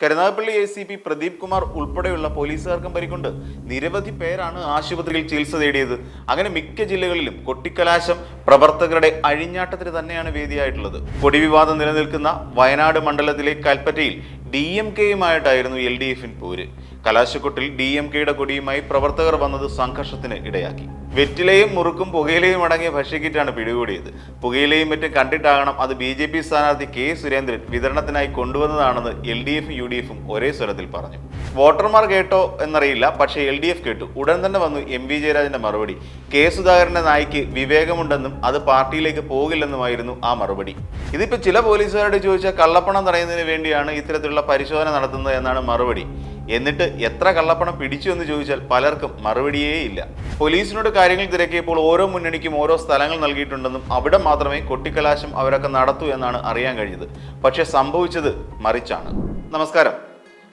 Karunagappally A C P Pradeep Kumar ഉൾപ്പെടെയുള്ള പോലീസുകാർക്കും പരിക്കുണ്ട്. നിരവധി പേരാണ് ആശുപത്രിയിൽ ചികിത്സ തേടിയത്. അങ്ങനെ മിക്ക ജില്ലകളിലും കൊട്ടിക്കലാശം പ്രവർത്തകരുടെ അഴിഞ്ഞാട്ടത്തിന് തന്നെയാണ് വേദിയായിട്ടുള്ളത്. കൊടിവിവാദം നിലനിൽക്കുന്ന വയനാട് മണ്ഡലത്തിലെ കൽപ്പറ്റയിൽ ഡി എം കെയുമായിട്ടായിരുന്നു എൽ ഡി എഫിൻ പോര്. കലാശക്കൊട്ടിൽ ഡി എം കെയുടെ കൊടിയുമായി പ്രവർത്തകർ വന്നത് സംഘർഷത്തിന് ഇടയാക്കി. വെറ്റിലയും മുറുക്കും പുകയിലയും അടങ്ങിയ ഭക്ഷ്യക്കിറ്റാണ് പിടികൂടിയത്. പുകയിലയും മറ്റും കണ്ടിട്ടാകണം അത് ബി ജെ പി സ്ഥാനാർത്ഥി കെ സുരേന്ദ്രൻ വിതരണത്തിനായി കൊണ്ടുവന്നതാണെന്ന് എൽ ഡി എഫും യു ഡി എഫും ഒരേ സ്വരത്തിൽ പറഞ്ഞു. വോട്ടർമാർ കേട്ടോ എന്നറിയില്ല പക്ഷേ എൽ ഡി എഫ് കേട്ടു. ഉടൻ തന്നെ വന്നു എം വി ജയരാജന്റെ മറുപടി. കെ സുധാകരന്റെ നായിക്ക് വിവേകമുണ്ടെന്നും അത് പാർട്ടിയിലേക്ക് പോകില്ലെന്നുമായിരുന്നു ആ മറുപടി. ഇതിപ്പോ ചില പോലീസുകാരോട് ചോദിച്ചാൽ കള്ളപ്പണം തടയുന്നതിന് വേണ്ടിയാണ് ഇത്തരത്തിലുള്ള പരിശോധന നടത്തുന്നത് എന്നാണ് മറുപടി. എന്നിട്ട് എത്ര കള്ളപ്പണം പിടിച്ചു എന്ന് ചോദിച്ചാൽ പലർക്കും മറുപടിയേ ഇല്ല. പോലീസിനോട് കാര്യങ്ങൾ തിരക്കിയപ്പോൾ ഓരോ മുന്നണിക്കും ഓരോ സ്ഥലങ്ങൾ നൽകിയിട്ടുണ്ടെന്നും അവിടെ മാത്രമേ കൊട്ടിക്കലാശം അവരൊക്കെ നടത്തൂ എന്നാണ് അറിയാൻ കഴിഞ്ഞത്. പക്ഷേ സംഭവിച്ചത് മറിച്ചാണ്. നമസ്കാരം.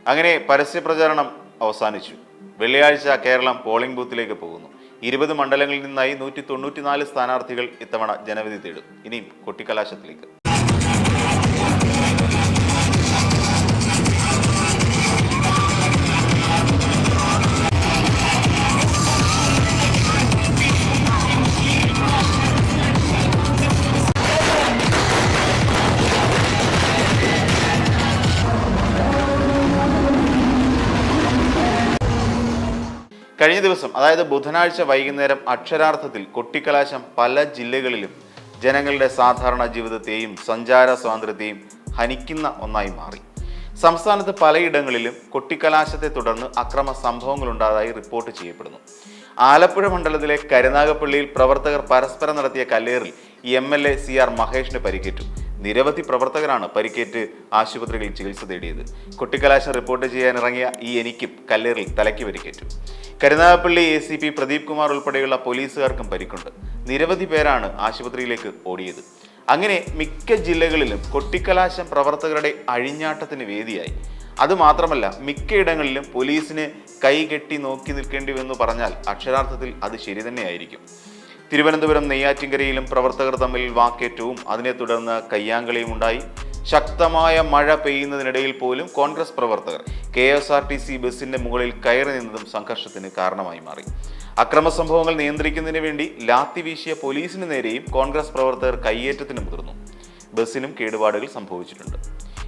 അങ്ങനെ പരസ്യ പ്രചാരണം അവസാനിച്ചു. വെള്ളിയാഴ്ച കേരളം പോളിംഗ് ബൂത്തിലേക്ക് പോകുന്നു. ഇരുപത് മണ്ഡലങ്ങളിൽ നിന്നായി നൂറ്റി തൊണ്ണൂറ്റിനാല് സ്ഥാനാർത്ഥികൾ ഇത്തവണ ജനവിധി തേടും. ഇനിയും കൊട്ടിക്കലാശത്തിലേക്ക്. കഴിഞ്ഞ ദിവസം അതായത് ബുധനാഴ്ച വൈകുന്നേരം അക്ഷരാർത്ഥത്തിൽ കൊട്ടിക്കലാശം പല ജില്ലകളിലും ജനങ്ങളുടെ സാധാരണ ജീവിതത്തെയും സഞ്ചാര സ്വാതന്ത്ര്യത്തെയും ഹനിക്കുന്ന ഒന്നായി മാറി. സംസ്ഥാനത്ത് പലയിടങ്ങളിലും കൊട്ടിക്കലാശത്തെ തുടർന്ന് അക്രമ സംഭവങ്ങൾ ഉണ്ടായതായി റിപ്പോർട്ട് ചെയ്യപ്പെടുന്നു. ആലപ്പുഴ മണ്ഡലത്തിലെ കരുനാഗപ്പള്ളിയിൽ പ്രവർത്തകർ പരസ്പരം നടത്തിയ കല്ലേറിൽ M L A C R മഹേഷിന് പരിക്കേറ്റു. നിരവധി പ്രവർത്തകരാണ് പരിക്കേറ്റ് ആശുപത്രികളിൽ ചികിത്സ തേടിയത്. കൊട്ടിക്കലാശം റിപ്പോർട്ട് ചെയ്യാനിറങ്ങിയ ഈ എനിക്കും കല്ലേറിൽ തലയ്ക്ക് പരിക്കേറ്റു. Karunagappally A C P Pradeep Kumar ഉൾപ്പെടെയുള്ള പോലീസുകാർക്കും പരിക്കുണ്ട്. നിരവധി പേരാണ് ആശുപത്രിയിലേക്ക് ഓടിയത്. അങ്ങനെ മിക്ക ജില്ലകളിലും കൊട്ടിക്കലാശം പ്രവർത്തകരുടെ അഴിഞ്ഞാട്ടത്തിന് വേദിയായി. അതുമാത്രമല്ല മിക്കയിടങ്ങളിലും പോലീസിന് കൈകെട്ടി നോക്കി നിൽക്കേണ്ടി വന്നു പറഞ്ഞാൽ അക്ഷരാർത്ഥത്തിൽ അത് ശരി തന്നെയായിരിക്കും തിരുവനന്തപുരം നെയ്യാറ്റിൻകരയിലും പ്രവർത്തകർ തമ്മിൽ വാക്കേറ്റവും. അതിനെ തുടർന്ന് കയ്യാങ്കളിയും ഉണ്ടായി. ശക്തമായ മഴ പെയ്യുന്നതിനിടയിൽ പോലും കോൺഗ്രസ് പ്രവർത്തകർ K S R T C ബസിന്റെ മുകളിൽ കയറി നിന്നതും സംഘർഷത്തിന് കാരണമായി മാറി. അക്രമ സംഭവങ്ങൾ നിയന്ത്രിക്കുന്നതിന് വേണ്ടി ലാത്തി വീശിയ പോലീസിന് നേരെയും കോൺഗ്രസ് പ്രവർത്തകർ കയ്യേറ്റത്തിന് മുതിർന്നു. ബസ്സിനും കേടുപാടുകൾ സംഭവിച്ചിട്ടുണ്ട്.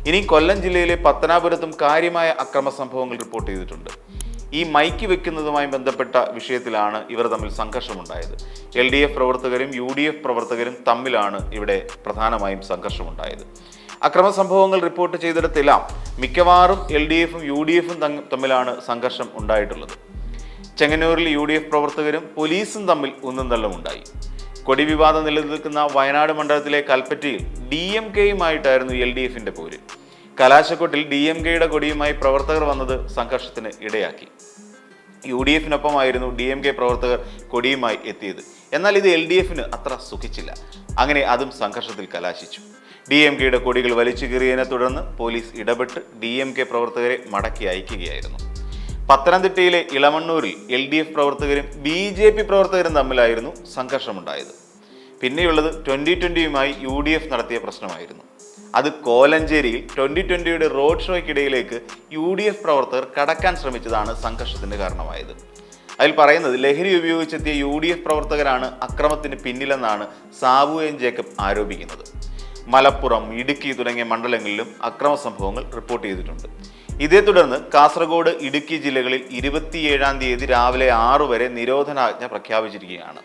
ഇനി കൊല്ലം ജില്ലയിലെ പത്തനാപുരത്തും കാര്യമായ അക്രമ സംഭവങ്ങൾ റിപ്പോർട്ട് ചെയ്തിട്ടുണ്ട്. ഈ മൈക്ക് വെക്കുന്നതുമായി ബന്ധപ്പെട്ട വിഷയത്തിലാണ് ഇവർ തമ്മിൽ സംഘർഷമുണ്ടായത്. എൽ ഡി എഫ് പ്രവർത്തകരും യു ഡി എഫ് പ്രവർത്തകരും തമ്മിലാണ് ഇവിടെ പ്രധാനമായും സംഘർഷമുണ്ടായത്. അക്രമ സംഭവങ്ങൾ റിപ്പോർട്ട് ചെയ്തിടത്തെല്ലാം മിക്കവാറും എൽ ഡി എഫും യു ഡി എഫും തമ്മിലാണ് സംഘർഷം ഉണ്ടായിട്ടുള്ളത്. ചെങ്ങന്നൂരിൽ യു ഡി എഫ് പ്രവർത്തകരും പോലീസും തമ്മിൽ ഒന്നും തള്ളുമുണ്ടായി കൊടി വിവാദം നിലനിൽക്കുന്ന വയനാട് മണ്ഡലത്തിലെ കൽപ്പറ്റയിൽ ഡി എം കെയുമായിട്ടായിരുന്നു എൽ ഡി എഫിന്റെ പോര്. കലാശക്കൊട്ടിൽ ഡി എം കെയുടെ കൊടിയുമായി പ്രവർത്തകർ വന്നത് സംഘർഷത്തിന് ഇടയാക്കി. യു ഡി എഫിനൊപ്പമായിരുന്നു ഡി എം കെ പ്രവർത്തകർ കൊടിയുമായി എത്തിയത്. എന്നാൽ ഇത് എൽ ഡി എഫിന് അത്ര സുഖിച്ചില്ല. അങ്ങനെ അതും സംഘർഷത്തിൽ കലാശിച്ചു. ഡി എം കെയുടെ കൊടികൾ വലിച്ചു കീറിയതിനെ തുടർന്ന് പോലീസ് ഇടപെട്ട് ഡി എം കെ പ്രവർത്തകരെ മടക്കി അയക്കുകയായിരുന്നു. പത്തനംതിട്ടയിലെ ഇളമണ്ണൂരിൽ എൽ ഡി എഫ് പ്രവർത്തകരും ബി ജെ പി പ്രവർത്തകരും തമ്മിലായിരുന്നു സംഘർഷമുണ്ടായത്. പിന്നെയുള്ളത് ട്വന്റി ട്വന്റിയുമായി യു ഡി എഫ് നടത്തിയ പ്രശ്നമായിരുന്നു. അത് കോലഞ്ചേരിയിൽ ട്വന്റി ട്വന്റിയുടെ റോഡ് ഷോയ്ക്കിടയിലേക്ക് യു ഡി എഫ് പ്രവർത്തകർ കടക്കാൻ ശ്രമിച്ചതാണ് സംഘർഷത്തിന് കാരണമായത്. അതിൽ പറയുന്നത് ലഹരി ഉപയോഗിച്ചെത്തിയ യു ഡി എഫ് പ്രവർത്തകരാണ് അക്രമത്തിന് പിന്നിലെന്നാണ് സാബു എൻ ജേക്കബ് ആരോപിക്കുന്നത്. മലപ്പുറം ഇടുക്കി തുടങ്ങിയ മണ്ഡലങ്ങളിലും അക്രമ സംഭവങ്ങൾ റിപ്പോർട്ട് ചെയ്തിട്ടുണ്ട്. ഇതേ തുടർന്ന് കാസർഗോഡ് ഇടുക്കി ജില്ലകളിൽ ഇരുപത്തിയേഴാം തീയതി രാവിലെ ആറു വരെ നിരോധനാജ്ഞ പ്രഖ്യാപിച്ചിരിക്കുകയാണ്.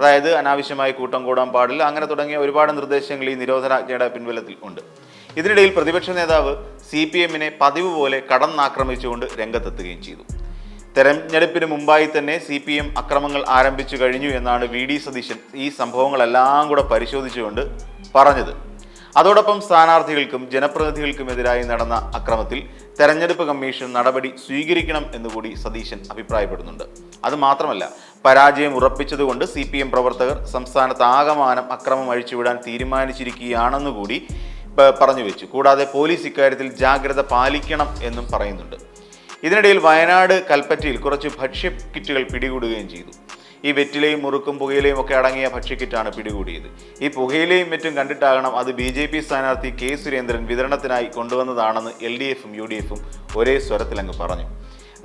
അതായത് അനാവശ്യമായി കൂട്ടം കൂടാൻ പാടില്ല. അങ്ങനെ തുടങ്ങിയ ഒരുപാട് നിർദ്ദേശങ്ങൾ ഈ നിരോധനാജ്ഞയുടെ പിൻബലത്തിൽ ഉണ്ട്. ഇതിനിടയിൽ പ്രതിപക്ഷ നേതാവ് സി പി എമ്മിനെ പതിവ് പോലെ കടന്നാക്രമിച്ചുകൊണ്ട് രംഗത്തെത്തുകയും ചെയ്തു. തെരഞ്ഞെടുപ്പിന് മുമ്പായി തന്നെ സി പി എം അക്രമങ്ങൾ ആരംഭിച്ചു കഴിഞ്ഞു എന്നാണ് വി ഡി സതീശൻ ഈ സംഭവങ്ങളെല്ലാം കൂടെ പരിശോധിച്ചുകൊണ്ട് പറഞ്ഞത്. അതോടൊപ്പം സ്ഥാനാർത്ഥികൾക്കും ജനപ്രതിനിധികൾക്കുമെതിരായി നടന്ന അക്രമത്തിൽ തെരഞ്ഞെടുപ്പ് കമ്മീഷൻ നടപടി സ്വീകരിക്കണം എന്നുകൂടി സതീശൻ അഭിപ്രായപ്പെടുന്നുണ്ട്. അത് മാത്രമല്ല പരാജയം ഉറപ്പിച്ചതുകൊണ്ട് സി പി എം പ്രവർത്തകർ സംസ്ഥാനത്ത് ആകമാനം അക്രമം അഴിച്ചുവിടാൻ തീരുമാനിച്ചിരിക്കുകയാണെന്നുകൂടി പറഞ്ഞു വെച്ചു. കൂടാതെ പോലീസ് ഇക്കാര്യത്തിൽ ജാഗ്രത പാലിക്കണം എന്നും പറയുന്നുണ്ട്. ഇതിനിടയിൽ വയനാട് കൽപ്പറ്റയിൽ കുറച്ച് ഭക്ഷ്യ കിറ്റുകൾ പിടികൂടുകയും ചെയ്തു. ഈ വെറ്റിലയും മുറുക്കും പുകയിലയും ഒക്കെ അടങ്ങിയ ഭക്ഷ്യക്കിറ്റാണ് പിടികൂടിയത്. ഈ പുകയിലയും മറ്റും കണ്ടിട്ടാകണം അത് ബി ജെ പി സ്ഥാനാർത്ഥി കെ സുരേന്ദ്രൻ വിതരണത്തിനായി കൊണ്ടുവന്നതാണെന്ന് എൽ ഡി എഫും യു ഡി എഫും ഒരേ സ്വരത്തിലങ്ങ് പറഞ്ഞു.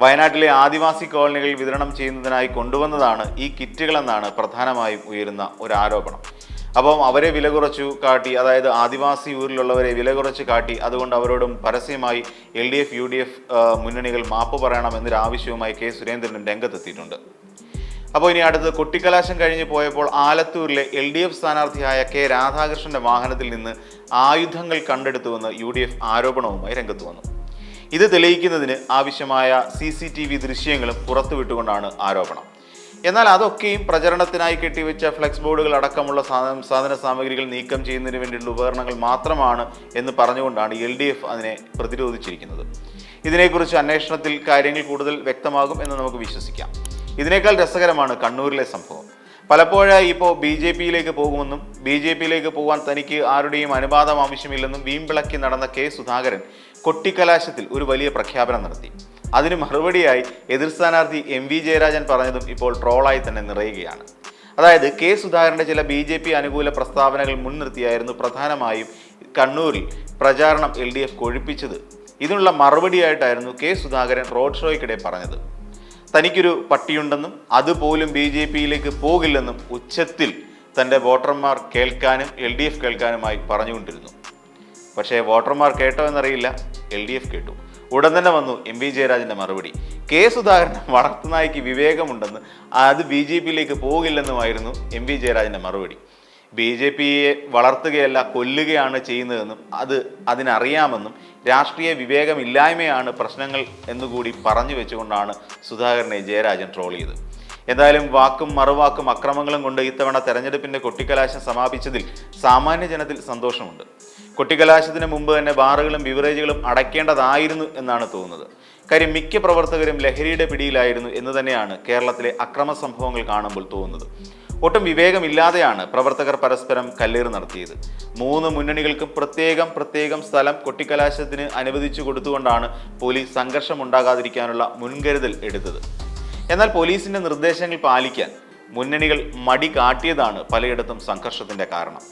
വയനാട്ടിലെ ആദിവാസി കോളനികളിൽ വിതരണം ചെയ്യുന്നതിനായി കൊണ്ടുവന്നതാണ് ഈ കിറ്റുകളെന്നാണ് പ്രധാനമായും ഉയരുന്ന ഒരു ആരോപണം അപ്പം അവരെ വില കുറച്ചു കാട്ടി അതായത് ആദിവാസി ഊരിലുള്ളവരെ വില കുറച്ച് കാട്ടി അതുകൊണ്ട് അവരോടും പരസ്യമായി L D F U D F മുന്നണികൾ മാപ്പ് പറയണം എന്നൊരു ആവശ്യവുമായി കെ സുരേന്ദ്രനും രംഗത്തെത്തിയിട്ടുണ്ട്. അപ്പോൾ ഇനി അടുത്തത് കൊട്ടിക്കലാശം കഴിഞ്ഞ് പോയപ്പോൾ ആലത്തൂരിലെ എൽ ഡി എഫ് സ്ഥാനാർത്ഥിയായ കെ രാധാകൃഷ്ണന്റെ വാഹനത്തിൽ നിന്ന് ആയുധങ്ങൾ കണ്ടെടുത്തുവെന്ന് യു ഡി എഫ് ആരോപണവുമായി രംഗത്ത് വന്നു. ഇത് തെളിയിക്കുന്നതിന് ആവശ്യമായ സി സി ടി വി ദൃശ്യങ്ങളും പുറത്തുവിട്ടുകൊണ്ടാണ് ആരോപണം. എന്നാൽ അതൊക്കെയും പ്രചരണത്തിനായി കെട്ടിവെച്ച ഫ്ലെക്സ് ബോർഡുകൾ അടക്കമുള്ള സാധന സാധന സാമഗ്രികൾ നീക്കം ചെയ്യുന്നതിന് വേണ്ടിയുള്ള ഉപകരണങ്ങൾ മാത്രമാണ് എന്ന് പറഞ്ഞുകൊണ്ടാണ് എൽ ഡി എഫ് അതിനെ പ്രതിരോധിച്ചിരിക്കുന്നത്. ഇതിനെക്കുറിച്ച് അന്വേഷണത്തിൽ കാര്യങ്ങൾ കൂടുതൽ വ്യക്തമാകും എന്ന് നമുക്ക് വിശ്വസിക്കാം. ഇതിനേക്കാൾ രസകരമാണ് കണ്ണൂരിലെ സംഭവം. പലപ്പോഴായി ഇപ്പോൾ ബി ജെ പിയിലേക്ക് പോകുമെന്നും ബി ജെ പിയിലേക്ക് പോകാൻ തനിക്ക് ആരുടെയും അനുവാദം ആവശ്യമില്ലെന്നും വീമ്പിളക്കി നടന്ന കെ സുധാകരൻ കൊട്ടിക്കലാശത്തിൽ ഒരു വലിയ പ്രഖ്യാപനം നടത്തി. അതിന് മറുപടിയായി എതിർ സ്ഥാനാർത്ഥി എം വി ജയരാജൻ പറഞ്ഞതും ഇപ്പോൾ ട്രോളായി തന്നെ നിറയുകയാണ്. അതായത് കെ സുധാകരന്റെ ചില ബി ജെ പി അനുകൂല പ്രസ്താവനകൾ മുൻനിർത്തിയായിരുന്നു പ്രധാനമായും കണ്ണൂരിൽ പ്രചാരണം എൽ ഡി എഫ് കൊഴിപ്പിച്ചത്. ഇതിനുള്ള മറുപടിയായിട്ടായിരുന്നു കെ സുധാകരൻ റോഡ് ഷോയ്ക്കിടെ പറഞ്ഞത്. തനിക്കൊരു പട്ടിയുണ്ടെന്നും അതുപോലും ബി ജെ പിയിലേക്ക് പോകില്ലെന്നും ഉച്ചത്തിൽ തന്റെ വോട്ടർമാർ കേൾക്കാനും എൽ ഡി എഫ് കേൾക്കാനുമായി പറഞ്ഞുകൊണ്ടിരുന്നു. പക്ഷേ വോട്ടർമാർ കേട്ടോ എന്നറിയില്ല എൽ ഡി എഫ് കേട്ടു. ഉടൻ തന്നെ വന്നു എം വി ജയരാജന്റെ മറുപടി. കെ സുധാകരൻ വളർത്തുനായ്ക്ക് വിവേകമുണ്ടെന്ന് അത് ബി ജെ പിയിലേക്ക് പോകില്ലെന്നുമായിരുന്നു എം വി ജയരാജന്റെ മറുപടി. ബി ജെ പിയെ വളർത്തുകയല്ല കൊല്ലുകയാണ് ചെയ്യുന്നതെന്നും അത് അതിനറിയാമെന്നും രാഷ്ട്രീയ വിവേകമില്ലായ്മയാണ് പ്രശ്നങ്ങൾ എന്നുകൂടി പറഞ്ഞു വെച്ചുകൊണ്ടാണ് സുധാകരനെ ജയരാജൻ ട്രോൾ ചെയ്തത്. എന്തായാലും വാക്കും മറുവാക്കും അക്രമങ്ങളും കൊണ്ട് ഇത്തവണ തെരഞ്ഞെടുപ്പിന്റെ കൊട്ടിക്കലാശം സമാപിച്ചതിൽ സാമാന്യ ജനത്തിൽ സന്തോഷമുണ്ട്. കൊട്ടിക്കലാശത്തിന് മുമ്പ് തന്നെ ബാറുകളും ബിവറേജുകളും അടയ്ക്കേണ്ടതായിരുന്നു എന്നാണ് തോന്നുന്നത്. കാര്യം മിക്ക പ്രവർത്തകരും ലഹരിയുടെ പിടിയിലായിരുന്നു എന്ന് തന്നെയാണ് കേരളത്തിലെ അക്രമ സംഭവങ്ങൾ കാണുമ്പോൾ തോന്നുന്നത്. ഒട്ടും വിവേകമില്ലാതെയാണ് പ്രവർത്തകർ പരസ്പരം കല്ലേറ് നടത്തിയത്. മൂന്ന് മുന്നണികൾക്കും പ്രത്യേകം പ്രത്യേകം സ്ഥലം കൊട്ടിക്കലാശത്തിന് അനുവദിച്ചു കൊടുത്തുകൊണ്ടാണ് പോലീസ് സംഘർഷം ഉണ്ടാകാതിരിക്കാനുള്ള മുൻകരുതൽ എടുത്തത്. എന്നാൽ പോലീസിന്റെ നിർദ്ദേശങ്ങൾ പാലിക്കാൻ മുന്നണികൾ മടി കാട്ടിയതാണ് പലയിടത്തും സംഘർഷത്തിന്റെ കാരണം.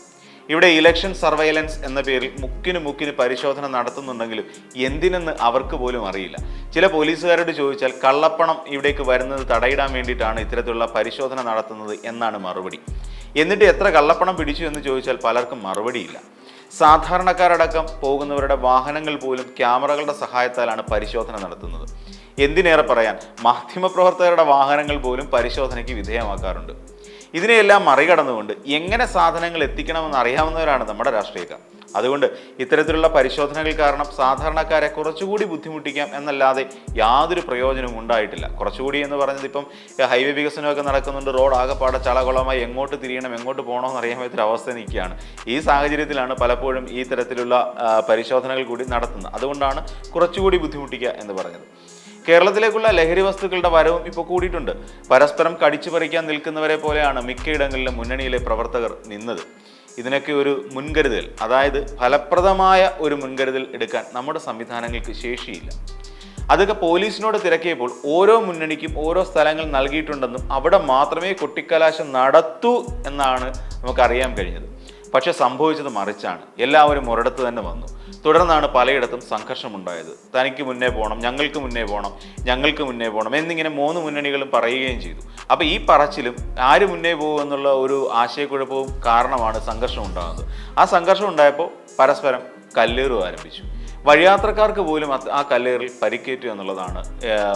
ഇവിടെ ഇലക്ഷൻ സർവൈലൻസ് എന്ന പേരിൽ മുക്കിന് മുക്കിന് പരിശോധന നടത്തുന്നുണ്ടെങ്കിലും എന്തിനെന്ന് അവർക്ക് പോലും അറിയില്ല. ചില പോലീസുകാരോട് ചോദിച്ചാൽ കള്ളപ്പണം ഇവിടേക്ക് വരുന്നത് തടയിടാൻ വേണ്ടിയിട്ടാണ് ഇത്തരത്തിലുള്ള പരിശോധന നടത്തുന്നത് എന്നാണ് മറുപടി. എന്നിട്ട് എത്ര കള്ളപ്പണം പിടിച്ചു എന്ന് ചോദിച്ചാൽ പലർക്കും മറുപടിയില്ല. സാധാരണക്കാരടക്കം പോകുന്നവരുടെ വാഹനങ്ങൾ പോലും ക്യാമറകളുടെ സഹായത്താലാണ് പരിശോധന നടത്തുന്നത്. എന്തിനേറെ പറയാൻ മാധ്യമപ്രവർത്തകരുടെ വാഹനങ്ങൾ പോലും പരിശോധനയ്ക്ക് വിധേയമാക്കാറുണ്ട്. ഇതിനെയെല്ലാം മറികടന്നുകൊണ്ട് എങ്ങനെ സാധനങ്ങൾ എത്തിക്കണമെന്ന് അറിയാവുന്നവരാണ് നമ്മുടെ രാഷ്ട്രീയക്കാർ. അതുകൊണ്ട് ഇത്തരത്തിലുള്ള പരിശോധനകൾ കാരണം സാധാരണക്കാരെ കുറച്ചുകൂടി ബുദ്ധിമുട്ടിക്കാം എന്നല്ലാതെ യാതൊരു പ്രയോജനവും ഉണ്ടായിട്ടില്ല. കുറച്ചുകൂടി എന്ന് പറഞ്ഞത് ഇപ്പം ഹൈവേ വികസനമൊക്കെ നടക്കുന്നുണ്ട് റോഡ് ആകെപ്പാടെ ചളകുളമായി എങ്ങോട്ട് തിരിയണം എങ്ങോട്ട് പോകണമെന്ന് അറിയാൻ പറ്റുന്ന അവസ്ഥ നിൽക്കുകയാണ്. ഈ സാഹചര്യത്തിലാണ് പലപ്പോഴും ഈ തരത്തിലുള്ള പരിശോധനകൾ കൂടി നടത്തുന്നത്. അതുകൊണ്ടാണ് കുറച്ചുകൂടി ബുദ്ധിമുട്ടിക്കുക എന്ന് പറഞ്ഞത്. കേരളത്തിലേക്കുള്ള ലഹരി വസ്തുക്കളുടെ വരവും ഇപ്പോൾ കൂടിയിട്ടുണ്ട്. പരസ്പരം കടിച്ചു പറിക്കാൻ നിൽക്കുന്നവരെ പോലെയാണ് മിക്കയിടങ്ങളിലും മുന്നണിയിലെ പ്രവർത്തകർ നിന്നത്. ഇതിനൊക്കെ ഒരു മുൻകരുതൽ അതായത് ഫലപ്രദമായ ഒരു മുൻകരുതൽ എടുക്കാൻ നമ്മുടെ സംവിധാനങ്ങൾക്ക് ശേഷിയില്ല. അതൊക്കെ പോലീസിനോട് തിരക്കിയപ്പോൾ ഓരോ മുന്നണിക്കും ഓരോ സ്ഥലങ്ങൾ നൽകിയിട്ടുണ്ടെന്നും അവിടെ മാത്രമേ കൊട്ടിക്കലാശം നടത്തൂ എന്നാണ് നമുക്കറിയാൻ കഴിഞ്ഞത്. പക്ഷെ സംഭവിച്ചത് മറിച്ചാണ്. എല്ലാവരും ഒരിടത്ത് തന്നെ വന്നു. തുടർന്നാണ് പലയിടത്തും സംഘർഷമുണ്ടായത്. തനിക്ക് മുന്നേ പോകണം ഞങ്ങൾക്ക് മുന്നേ പോകണം ഞങ്ങൾക്ക് മുന്നേ പോകണം എന്നിങ്ങനെ മൂന്ന് മുന്നണികളും പറയുകയും ചെയ്തു. അപ്പോൾ ഈ പറച്ചിലും ആര് മുന്നേ പോകും എന്നുള്ള ഒരു ആശയക്കുഴപ്പവും കാരണമാണ് സംഘർഷം ഉണ്ടാകുന്നത് ആ സംഘർഷം ഉണ്ടായപ്പോൾ പരസ്പരം കല്ലേറും ആരംഭിച്ചു. വഴിയാത്രക്കാർക്ക് പോലും ആ കല്ലേറിൽ പരിക്കേറ്റു എന്നുള്ളതാണ്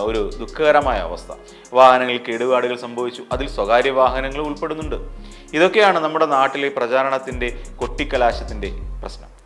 ഒരു ദുഃഖകരമായ അവസ്ഥ. വാഹനങ്ങളിൽ കേടുപാടുകൾ സംഭവിച്ചു. അതിൽ സ്വകാര്യ വാഹനങ്ങൾ ഉൾപ്പെടുന്നുണ്ട്. ഇതൊക്കെയാണ് നമ്മുടെ നാട്ടിലെ പ്രചാരണത്തിന്റെ കൊട്ടിക്കലാശത്തിന്റെ പ്രശ്നം.